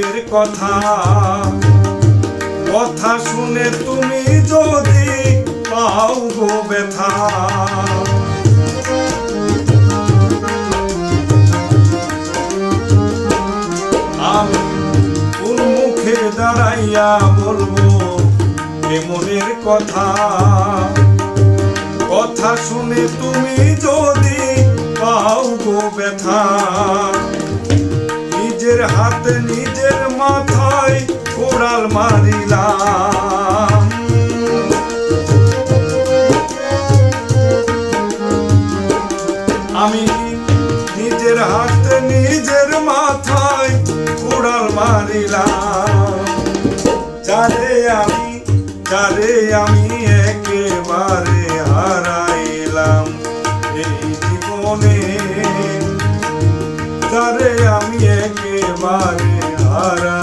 মনের কথা। কথা শুনে তুমি যদি পাও গো ব্যথা। আমি কোন মুখে দাঁড়াইয়া বলব মনের কথা? কথা শুনে তুমি যদি পাও গো ব্যথা। নিজের হাতে, নিজের মাথায় কোড়াল মারিলাম। আমি নিজের হাতে, নিজের মাথায় কোড়াল মারিলাম। যারে আমি যারে আমি একেবারে হারাইলাম এই জীবনে, যারে আমি একেবারে হারাইলাম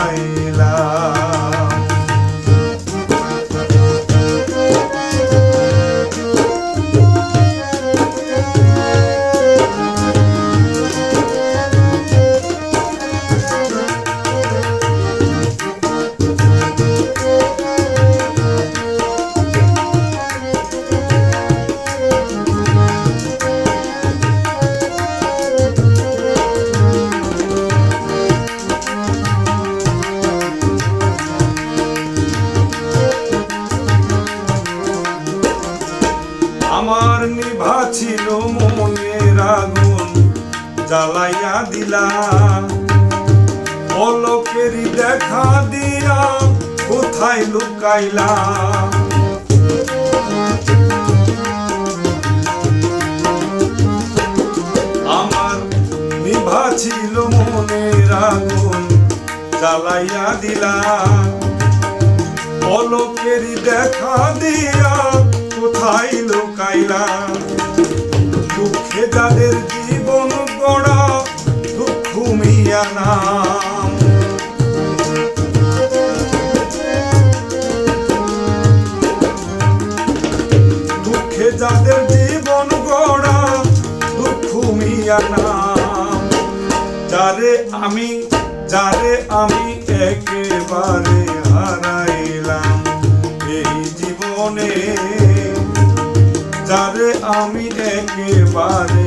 জ্বালাইয়া দিলা। পলকেরই দেখা দিয়া কোথায় লুকাইলা? আমার নিভা ছিল মনের আগুন, জ্বালাইয়া দিলা। পলকেরই দেখা দিয়া নাম। যারে আমি যারে আমি একেবারে হারাইলাম এই জীবনে যারে আমি একেবারে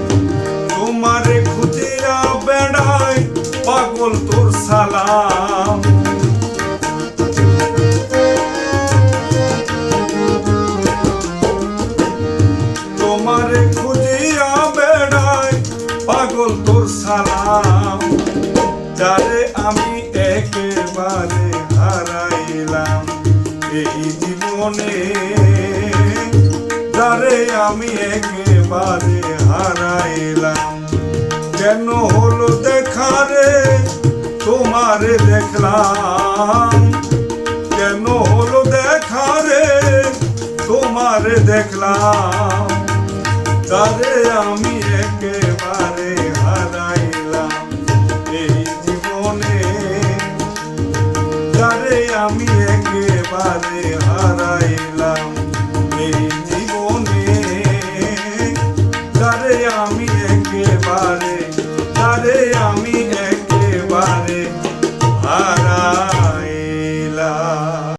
পাগল তোর সালাম। তোমারে খুঁজিয়া বেড়াই পাগল তোর সালাম। যারে আমি একেবারে হারাইলাম এই জীবনে, যারে আমি একেবারে হারাইলাম। কেন হলো দেখারে তোমারে দেখলাম। কেন হলো দেখারে তোমারে দেখলাম। তারে আমি